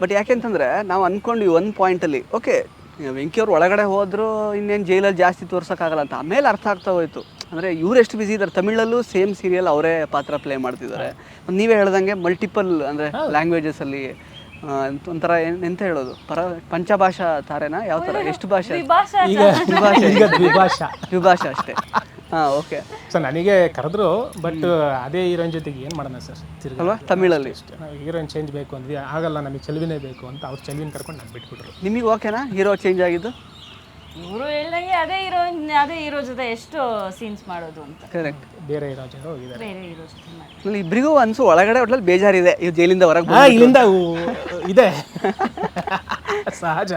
But ಯಾಕೆಂತಂದ್ರೆ ನಾವು ಅನ್ಕೊಂಡ್ವಿ ಒಂದು ಪಾಯಿಂಟಲ್ಲಿ ಓಕೆ ವೆಂಕಿಯವ್ರು ಒಳಗಡೆ ಹೋದ್ರು ಇನ್ನೇನು ಜೈಲಲ್ಲಿ ಜಾಸ್ತಿ ತೋರ್ಸೋಕ್ಕಾಗಲ್ಲ ಅಂತ ಆಮೇಲೆ ಅರ್ಥ ಆಗ್ತಾ ಹೋಯ್ತು. ಅಂದರೆ ಇವ್ರು ಎಷ್ಟು ಬಿಸಿ ಇದ್ದಾರೆ ತಮಿಳಲ್ಲೂ ಸೇಮ್ ಸೀರಿಯಲ್ ಅವರೇ ಪಾತ್ರ ಪ್ಲೇ ಮಾಡ್ತಿದ್ದಾರೆ. ನೀವೇ ಹೇಳ್ದಂಗೆ ಮಲ್ಟಿಪಲ್ ಅಂದರೆ ಲ್ಯಾಂಗ್ವೇಜಸಲ್ಲಿ ಒಂಥರ ಏನ್- ಎಂತ ಹೇಳೋದು? ಪರ ಪಂಚಭಾಷಾ ತಾರೆನಾ? ಯಾವ ಥರ ಎಷ್ಟು ಭಾಷೆ? ವಿಭಾಷಾ ಈಗ ಈಗ ದ್ವಿಭಾಷಾ. ದ್ವಿಭಾಷಾ ಅಷ್ಟೇ. ಹಾಂ ಓಕೆ ಸರ್ ನನಗೆ ಕರೆದ್ರು ಬಟ್ ಅದೇ ಹೀರೋಯಿನ್ ಜೊತೆಗೆ ಏನು ಮಾಡೋಣ ಸರ್? ತಿರ್ಗಿ ಅಲ್ವಾ? ತಮಿಳಲ್ಲಿ. ಹೀರೋನ್ ಹೀರೋಯಿನ್ ಚೇಂಜ್ ಬೇಕು ಅಂದ್ವಿ. ಆಗಲ್ಲ ನಮಗೆ ಚೆಲುವಿನೇ ಬೇಕು ಅಂತ ಅವ್ರು ಚೆಲುವಿನ ಕರ್ಕೊಂಡು ನಾನು ಬಿಟ್ಬಿಟ್ರು. ನಿಮಗೆ ಓಕೆನಾ ಹೀರೋ ಚೇಂಜ್ ಆಗಿದ್ದು? ಇವರು ಹೇಳ್ದಂಗೆ ಅದೇ ಹೀರೋನ್ ಅದೇ ಹೀರೋ ಜೊತೆ ಎಷ್ಟು ಸೀನ್ಸ್ ಮಾಡೋದು ಅಂತ. ಕರೆಕ್ಟ್ ಬೇರೆ ಹೀರೋ ಜೊತೆ ಹೋಗಿದ್ದಾರೆ. ಬೇರೆ ಹೀರೋ ಜೊತೆ ಮಾಡಿ ಅಲ್ಲಿ ಇಬ್ಬರಿಗೂ ಅನ್ಸು ಒಳಗಡೆ ಒಟ್ಲಲ್ಲಿ ಬೇಜಾರಿದೆ. ಇವ್ರು ಜೈಲಿಂದ ಹೊರಗೆ ಹಾ ಇಲ್ಲಿಂದ ಊ- ಇದೆ. ಸಹಜ.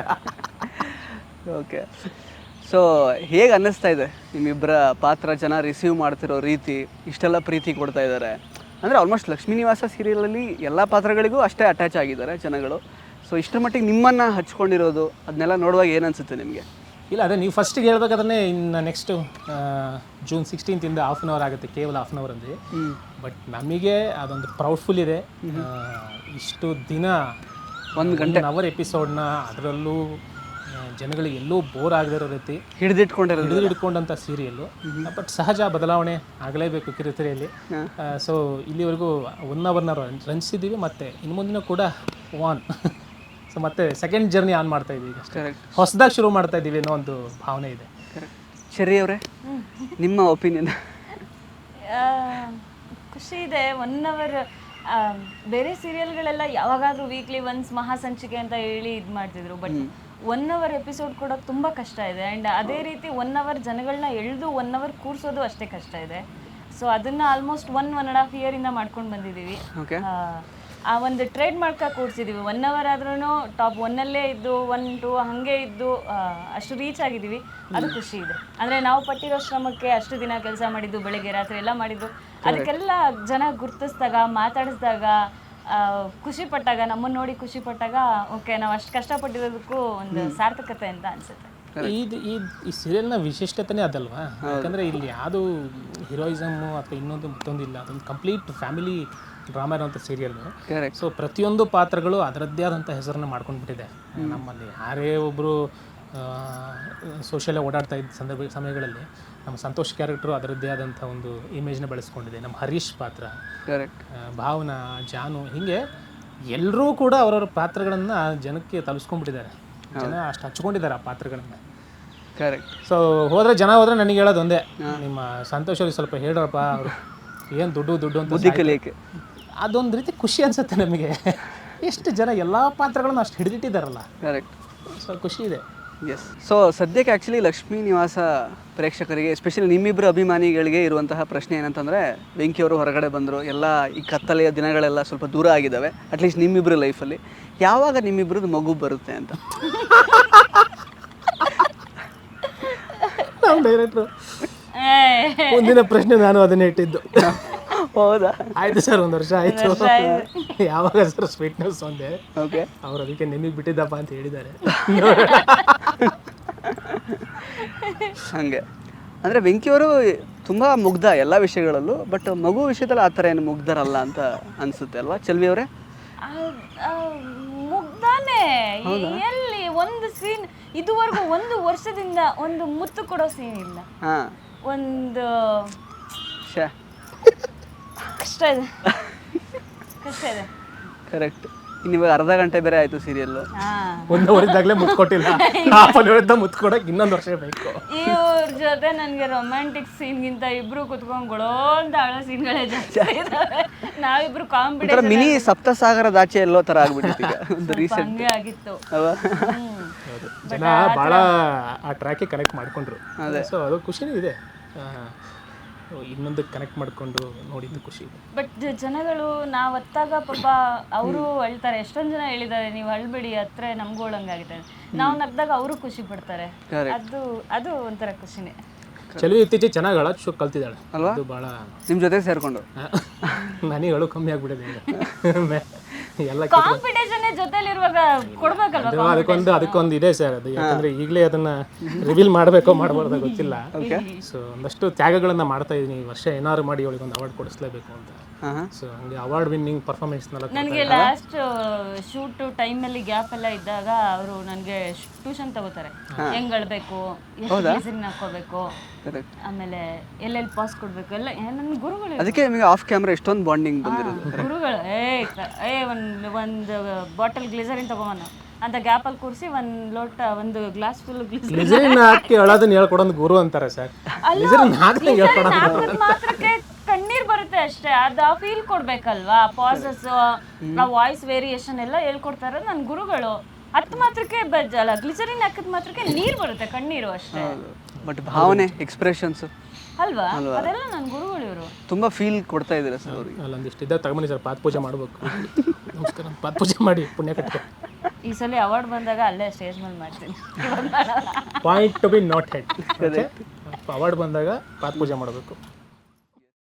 ಓಕೆ ಸೊ ಹೇಗೆ ಅನ್ನಿಸ್ತಾ ಇದೆ ನಿಮ್ಮಿಬ್ಬರ ಪಾತ್ರ ಜನ ರಿಸೀವ್ ಮಾಡ್ತಿರೋ ರೀತಿ ಇಷ್ಟೆಲ್ಲ ಪ್ರೀತಿ ಕೊಡ್ತಾ ಇದ್ದಾರೆ ಅಂದರೆ ಆಲ್ಮೋಸ್ಟ್ ಲಕ್ಷ್ಮೀ ನಿವಾಸ ಸೀರಿಯಲಲ್ಲಿ ಎಲ್ಲ ಪಾತ್ರಗಳಿಗೂ ಅಷ್ಟೇ ಅಟ್ಯಾಚ್ ಆಗಿದ್ದಾರೆ ಜನಗಳು. ಸೊ ಇಷ್ಟರ ಮಟ್ಟಿಗೆ ನಿಮ್ಮನ್ನು ಹಚ್ಕೊಂಡಿರೋದು ಅದನ್ನೆಲ್ಲ ನೋಡುವಾಗ ಏನನ್ಸುತ್ತೆ ಅನಿಸುತ್ತೆ ನಿಮಗೆ? ಇಲ್ಲ ಅದೇ ನೀವು ಫಸ್ಟಿಗೆ ಹೇಳ್ಬೇಕಾದ್ರೆ ಇನ್ನು ನೆಕ್ಸ್ಟು ಜೂನ್ ಸಿಕ್ಸ್ಟೀನ್ತಿಂದ ಹಾಫ್ ಆನ್ ಅವರ್ ಆಗುತ್ತೆ ಕೇವಲ ಹಾಫ್ ಆನ್ ಅವರ್ ಅಂದರೆ ಬಟ್ ನಮಗೆ ಅದೊಂದು ಪ್ರೌಡ್ಫುಲ್ ಇದೆ. ಇಷ್ಟು ದಿನ ಒಂದು ಗಂಟೆ. ಅವರ್ ಎಪಿಸೋಡ್ನ ಅದರಲ್ಲೂ ಜನಗಳಿಗೆ ಎಲ್ಲೂ ಬೋರ್ ಆಗದಿರೋ ರೀತಿ ಹಿಡಿದಿಟ್ಕೊಂಡಿರೋ ಹಿಡಿದು ಹಿಡ್ಕೊಂಡಂಥ ಸೀರಿಯಲ್ಲು ಬಟ್ ಸಹಜ ಬದಲಾವಣೆ ಆಗಲೇಬೇಕು ಕಿರುತೆರೆಯಲ್ಲಿ ಸೊ ಇಲ್ಲಿವರೆಗೂ ಒನ್ ಅವರ್ನ ರಂಜಿಸಿದ್ದೀವಿ ಮತ್ತು ಇನ್ನು ಮುಂದಿನ ಕೂಡ ವಾನ್ ಸೊ ಮತ್ತೆ ಸೆಕೆಂಡ್ ಜರ್ನಿ ಆನ್ ಮಾಡ್ತಾ ಇದ್ದೀವಿ ಈಗ ಅಷ್ಟೇ. ಕರೆಕ್ಟ್ ಹೊಸದಾಗಿ ಶುರು ಮಾಡ್ತಾ ಇದ್ದೀವಿ ಅನ್ನೋ ಒಂದು ಭಾವನೆ ಇದೆ. ಕರೆಕ್ಟ್ ಶರಿ ಅವರೇ ನಿಮ್ಮ ಒಪಿನಿಯನ್ ಆ, ಖುಷಿ ಇದೆ. ಒನ್ ಅವರ್ ಬೇರೆ ಸೀರಿಯಲ್ಗಳೆಲ್ಲ ಯಾವಾಗಾದ್ರೂ ವೀಕ್ಲಿ ಒನ್ಸ್ ಮಹಾಸಂಚಿಕೆ ಅಂತ ಹೇಳಿ ಇದು ಮಾಡ್ತಿದ್ರು. ಬಟ್ ಒನ್ ಅವರ್ ಎಪಿಸೋಡ್ ಕೊಡೋದು ತುಂಬ ಕಷ್ಟ ಇದೆ. ಆ್ಯಂಡ್ ಅದೇ ರೀತಿ ಒನ್ ಅವರ್ ಜನಗಳನ್ನ ಎಳೆದು ಒನ್ ಅವರ್ ಕೂರಿಸೋದು ಅಷ್ಟೇ ಕಷ್ಟ ಇದೆ. ಸೊ ಅದನ್ನ almost one one and half ಇಂದ ಮಾಡ್ಕೊಂಡು ಬಂದಿದ್ದೀವಿ ಆ, ಒಂದು ಟ್ರೇಡ್ ಮಾಡ್ಕ ಕೂಡ್ಸಿದೀವಿ ಒನ್ ಅವರ್ ಆದ್ರೂ ಟಾಪ್ ಒನ್ನಲ್ಲೇ ಇದ್ದು ಒನ್ ಟು ಹಾಗೆ ಇದ್ದು ಅಷ್ಟು ರೀಚ್ ಆಗಿದ್ದೀವಿ ಅದು ಖುಷಿ ಇದೆ. ಅಂದ್ರೆ ನಾವು ಪಟ್ಟಿರೋ ಶ್ರಮಕ್ಕೆ ಅಷ್ಟು ದಿನ ಕೆಲಸ ಮಾಡಿದ್ದು ಬೆಳಗ್ಗೆ ರಾತ್ರಿ ಎಲ್ಲ ಮಾಡಿದ್ದು. ಅದಕ್ಕೆಲ್ಲ ಜನ ಗುರ್ತಿಸಿದಾಗ ಮಾತಾಡಿಸಿದಾಗ ಖುಷಿ ಪಟ್ಟಾಗ ನಮ್ಮನ್ನ ನೋಡಿ ಖುಷಿ ಪಟ್ಟಾಗ ಓಕೆ ನಾವು ಅಷ್ಟು ಕಷ್ಟಪಟ್ಟಿರೋದಕ್ಕೂ ಒಂದು ಸಾರ್ಥಕತೆ ಅಂತ ಅನ್ಸುತ್ತೆ. ಇದು ಈ ಈ ಸೀರಿಯಲ್ನ ವಿಶಿಷ್ಟತೆನೇ ಅದಲ್ವಾ? ಯಾಕಂದ್ರೆ ಇಲ್ಲಿ ಯಾವುದು ಹೀರೋಯಿಸಮ್ಮು ಅಥವಾ ಇನ್ನೊಂದು ಮತ್ತೊಂದು ಇಲ್ಲ ಅದೊಂದು ಕಂಪ್ಲೀಟ್ ಫ್ಯಾಮಿಲಿ ಡ್ರಾಮಾ ಇರುವಂಥ ಸೀರಿಯಲ್ ಸೊ ಪ್ರತಿಯೊಂದು ಪಾತ್ರಗಳು ಅದರದ್ದೇ ಆದಂಥ ಹೆಸರನ್ನ ಮಾಡ್ಕೊಂಡ್ಬಿಟ್ಟಿದೆ. ನಮ್ಮಲ್ಲಿ ಯಾರೇ ಒಬ್ಬರು ಸೋಷಿಯಲ್ ಓಡಾಡ್ತಾ ಇದ್ದ ಸಂದರ್ಭ ಸಮಯಗಳಲ್ಲಿ ನಮ್ಮ ಸಂತೋಷ್ ಕ್ಯಾರೆಕ್ಟ್ರು ಅದರದ್ದೇ ಆದಂಥ ಒಂದು ಇಮೇಜ್ನ ಬಳಸ್ಕೊಂಡಿದೆ. ನಮ್ಮ ಹರೀಶ್ ಪಾತ್ರ ಕರೆಕ್ಟ್ ಭಾವನಾ ಜಾನು ಹೀಗೆ ಎಲ್ಲರೂ ಕೂಡ ಅವರವ್ರ ಪಾತ್ರಗಳನ್ನು ಜನಕ್ಕೆ ತಲುಪಿಸ್ಕೊಂಡ್ಬಿಟ್ಟಿದ್ದಾರೆ ಜನ ಅಷ್ಟು ಹಚ್ಕೊಂಡಿದ್ದಾರೆ ಆ ಪಾತ್ರಗಳನ್ನು. ಕರೆಕ್ಟ್ ಸೊ ಹೋದರೆ ಜನ ಹೋದ್ರೆ ನನಗೆ ಹೇಳೋದು ಒಂದೇ ನಿಮ್ಮ ಸಂತೋಷ್ ಅವ್ರಿಗೆ ಸ್ವಲ್ಪ ಹೇಳ್ರಪ್ಪ ಅವರು ಏನು ದುಡ್ಡು ದುಡ್ಡು ಅಂತ ಬುದ್ಧಿ ಕಲಿಯಕ್ಕೆ. ಅದೊಂದು ರೀತಿ ಖುಷಿ ಅನ್ಸುತ್ತೆ ನಮಗೆ. ಎಷ್ಟು ಜನ ಎಲ್ಲ ಪಾತ್ರಗಳನ್ನು ಅಷ್ಟು ಹಿಡಿದಿಟ್ಟಿದ್ದಾರಲ್ಲ. ಕರೆಕ್ಟ್ ಸೊ ಖುಷಿ ಇದೆ. ಎಸ್ ಸೊ ಸದ್ಯಕ್ಕೆ ಆ್ಯಕ್ಚುಲಿ ಲಕ್ಷ್ಮೀ ನಿವಾಸ ಪ್ರೇಕ್ಷಕರಿಗೆ ಎಸ್ಪೆಷಲಿ ನಿಮ್ಮಿಬ್ಬರು ಅಭಿಮಾನಿಗಳಿಗೆ ಇರುವಂತಹ ಪ್ರಶ್ನೆ ಏನಂತಂದರೆ ಬೆಂಕಿಯವರು ಹೊರಗಡೆ ಬಂದರು ಎಲ್ಲ ಈ ಕತ್ತಲೆಯ ದಿನಗಳೆಲ್ಲ ಸ್ವಲ್ಪ ದೂರ ಆಗಿದ್ದಾವೆ ಅಟ್ಲೀಸ್ಟ್ ನಿಮ್ಮಿಬ್ಬರ ಲೈಫಲ್ಲಿ ಯಾವಾಗ ನಿಮ್ಮಿಬ್ಬರದ್ದು ಮಗು ಬರುತ್ತೆ ಅಂತ? ಒಂದಿನ ಡೈರೆಕ್ಟ್ರು ಮುಂದಿನ ಪ್ರಶ್ನೆ ನಾನು ಅದನ್ನೇ ಇಟ್ಟಿದ್ದು. ಹೌದಾ? ಆಯ್ತು ಸರ್ ಒಂದು ವರ್ಷ ಆಯ್ತು. ಯಾವಾಗ ಸರ್ ಸ್ವೀಟ್ನೆಸ್ ಒಂದೇ? ಓಕೆ ಅವ್ರು ಅದಕ್ಕೆ ನಿಮಗೆ ಬಿಟ್ಟಿದ್ದಪ್ಪ ಅಂತ ಹೇಳಿದ್ದಾರೆ. ಹಾಗೆ. ಅಂದರೆ ವೆಂಕಿಯವರು ತುಂಬ ಮುಗ್ಧ ಎಲ್ಲ ವಿಷಯಗಳಲ್ಲೂ ಬಟ್ ಮಗು ವಿಷಯದಲ್ಲಿ ಆ ಥರ ಏನು ಮುಗ್ಧರಲ್ಲ ಅಂತ ಅನಿಸುತ್ತೆ ಅಲ್ವಾ? ಚೆಲ್ವಿ ಅವರೇ? ಮುಗ್ದಾನೆ ಎಲ್ಲಿ ಒಂದು ಸೀನ್ ಇದುವರೆಗೂ ಒಂದು ವರ್ಷದಿಂದ ಒಂದು ಮುತ್ತು ಕೊಡೋ ಸೀನ್ ಇಲ್ಲ. ಹಾಂ. ಒಂದು ಶೇ ಕಷ್ಟ ಇದೆ. ಕಷ್ಟ ಇದೆ. ಕರೆಕ್ಟ್ ಇನ್ನು ಇವಾಗ ಅರ್ಧ ಗಂಟೆ ಬೇರೆ ಆಯ್ತು ಸೀರಿಯಲ್ ಒಂದು ವರ್ಷದಾಗಲೇ ಮುತ್ತು ಕೊಟ್ಟಿಲ್ಲ ಹಾಫ್ ಅನ್ ಅವರಿಂದ ಮುತ್ತು ಕೊಡಕ್ಕೆ ಇನ್ನೊಂದು ವರ್ಷ ಬೇಕು. ಇವ್ರ ಜೊತೆ ನನಗೆ ರೊಮ್ಯಾಂಟಿಕ್ ಸೀನ್ಗಿಂತ ಇಬ್ರು ಕುತ್ಕೊಂಡು ಗೊಳೋ ಅಂತ ಆಳೋ ಸೀನ್ಗಳೇ ಜಾಸ್ತಿ ಇದಾವೆ. ನಾವಿಬ್ರು ಒಂಥರ ಕಾಂಪಿಟೇಷನ್ ಮಿನಿ ಸಪ್ತಸಾಗರದ ಆಚೆ ಎಲ್ಲೋ ಥರ ಆಗ್ಬಿಟ್ಟಿತ್ತು ಒಂದು ರೀಸೆಂಟ್ ಹಂಗೆ ಆಗಿತ್ತು. ಅಲ್ವಾ. ಜನ ಭಾಳ ಆ ಟ್ರ್ಯಾಕಿಗೆ ಕನೆಕ್ಟ್ ಮಾಡ್ಕೊಂಡ್ರು. ಸೊ ಅದು ಖುಷಿನೂ ಇದೆ. ಆ, ಇನ್ನೊಂದು ಕನೆಕ್ಟ್ ಮಾಡಿಕೊಂಡು ನೋಡಿದ್ದು ಖುಷಿ ಇದೆ. ಬಟ್ ಜನಗಳು ನಾವು ಅತ್ತಾಗ ಪಾಪ ಅವರು ಅಳ್ತಾರೆ ಎಷ್ಟೊಂದು ಜನ ಹೇಳಿದ್ದಾರೆ ನೀವು ಅಳ್ಬೇಡಿ ಹತ್ರ ನಮಗೂ ಅಳಂಗಾಗಿದೆ ನಾವು ನಗ್ದಾಗ ಅವರು ಖುಷಿ ಪಡ್ತಾರೆ. ಅದು ಅದು ಒಂಥರ ಖುಷಿನೇ. ಚಲೋ ಇತ್ತೀಚೆಗೆ ಚೆನ್ನಾಗಿ ಅಳೋದು ಶೋ ಕಲ್ತಿದ್ದಾಳೆ. ಅಲ್ವಾ? ಅದು ಭಾಳ ನಿಮ್ಮ ಜೊತೆ ಸೇರ್ಕೊಂಡು. ನನಗೆ ಅಳು ಕಮ್ಮಿ ಮೆ- ಎಲ್ಲ ಕಾಂಪಿಟೇಷನ್ ಜೊತೆಲಿರುವಾಗ ಕೊಡ್ಬೇಕಲ್ವಾ ಅದಕ್ಕೊಂದು ಅದಕ್ಕೊಂದು ಇದೆ ಸರ್ ಅದು. ಯಾಕಂದ್ರೆ ಈಗಲೇ ಅದನ್ನ ರಿವೀಲ್ ಮಾಡಬೇಕೋ ಮಾಡಬಾರ್ದು ಗೊತ್ತಿಲ್ಲ. ಸೊ ಒಂದಷ್ಟು ತ್ಯಾಗಗಳನ್ನ ಮಾಡ್ತಾ ಇದೀನಿ. ಈ ವರ್ಷ ಏನಾದ್ರು ಮಾಡಿ ಅವಳಿಗೆ ಒಂದು ಅವಾರ್ಡ್ ಕೊಡಿಸ್ಲೇಬೇಕು ಅಂತ. ಸೊ ಹಂಗೆ ಅವಾರ್ಡ್ ವಿನ್ನಿಂಗ್ ಪರ್ಫಾರ್ಮೆನ್ಸ್ ನನಗೆ ಲಾಸ್ಟ್ ಶೂಟ್ ಟೈಮಲ್ಲಿ ಗ್ಯಾಪ್ ಎಲ್ಲ ಇದ್ದಾಗ ಅವರು ನನಗೆ ಟ್ಯೂಷನ್ ತಗೋತಾರೆ. ಹೆಂಗ್ ಅಳ್ಬೇಕು? ಹೆಸರಿನ ಹಾಕೋಬೇಕು ಕರೆಕ್ಟ್ ಆಮೇಲೆ ಎಲ್ಲೆಲ್ಲಿ ಪಾಸ್ ಕೊಡ್ಬೇಕು? ಎಲ್ಲ ನನ್ನ ಗುರುಗಳು ಅದಕ್ಕೆ ನಿಮಗೆ ಆಫ್ ಕ್ಯಾಮ್ರಾ ಎಷ್ಟೊಂದು ಬಾಂಡಿಂಗ್ ಬಂದಿರೋದು ಗುರುಗಳು ಏ ಕ- ಏ ಒಂದು ಒಂದು ಬಾಟಲ್ ಗ್ಲಿಸರಿನ್ ತಗೋಣ ಅಂತ ಗ್ಯಾಪಲ್ಲಿ ಕೂರಿಸಿ ಒಂದು ಲೋಟ ಒಂದು ಗ್ಲಾಸ್ ಫುಲ್ ಗ್ಲಿಸರಿನ್ ಲಿಸರಿನ್ ಹಾಕಿ ಹೇಳೋದನ್ನ ಹೇಳ್ಕೊಡೋದು ಗುರು ಅಂತಾರೆ ಸರ್. ಗ್ಲಿಸರಿನ್ ಹಾಕಿ ಹೇಳ್ಕೊಡೋದು ಮಾತ್ರಕ್ಕೆ ಕಣ್ಣೀರ್ ಬರುತ್ತೆ ಅಷ್ಟೇ. ಅದು ಆ ಫೀಲ್ ಕೊಡ್ಬೇಕಲ್ವಾ? ಪಾಸಸ್ ಆ ವಾಯ್ಸ್ ವೇರಿಯೇಷನ್ ಎಲ್ಲ ಹೇಳ್ಕೊಡ್ತಾರೆ ನನ್ನ ಗುರುಗಳು. ಹತ್ತು ಮಾತ್ರಕ್ಕೆ ಬಜ್ಜಲ್ಲ ಗ್ಲಿಸರಿನ್ ಹಾಕಿದ ಮಾತ್ರಕ್ಕೆ ನೀರ್ ಬರುತ್ತೆ ಕಣ್ಣೀರು ಅಷ್ಟೇ. ಬಟ್ ಭಾವನೆ ಎಕ್ಸ್ಪ್ರೆಷನ್ಸ್ ಅಲ್ವಾ? ಅದೆಲ್ಲ ನನ್ನ ಗುರುಗಳು ಇವರು ತುಂಬಾ ಫೀಲ್ ಕೊಡ್ತಾ ಇದ್ದಾರೆ ಸರ್ ಅವ್ರಿಗೆ ಅಲ್ಲೊಂದಿಷ್ಟು ಇದ್ದ ತಗೊಂಬನ್ನಿ ಸರ್ ಪಾದ ಪೂಜೆ ಮಾಡಬೇಕು. ನಮಸ್ಕಾರ ಪಾದ ಪೂಜೆ ಮಾಡಿ ಪುಣ್ಯ ಕಟ್ಕೊ. ಈ ಸಲ ಅವಾರ್ಡ್ ಬಂದಾಗ ಅಲ್ಲೇ ಸ್ಟೇಜ್ ಮೇಲೆ ಮಾಡ್ತೀನಿ. Point to be noted award ಬಂದಾಗ ಪಾತ್ ಪೂಜೆ ಮಾಡಬೇಕು.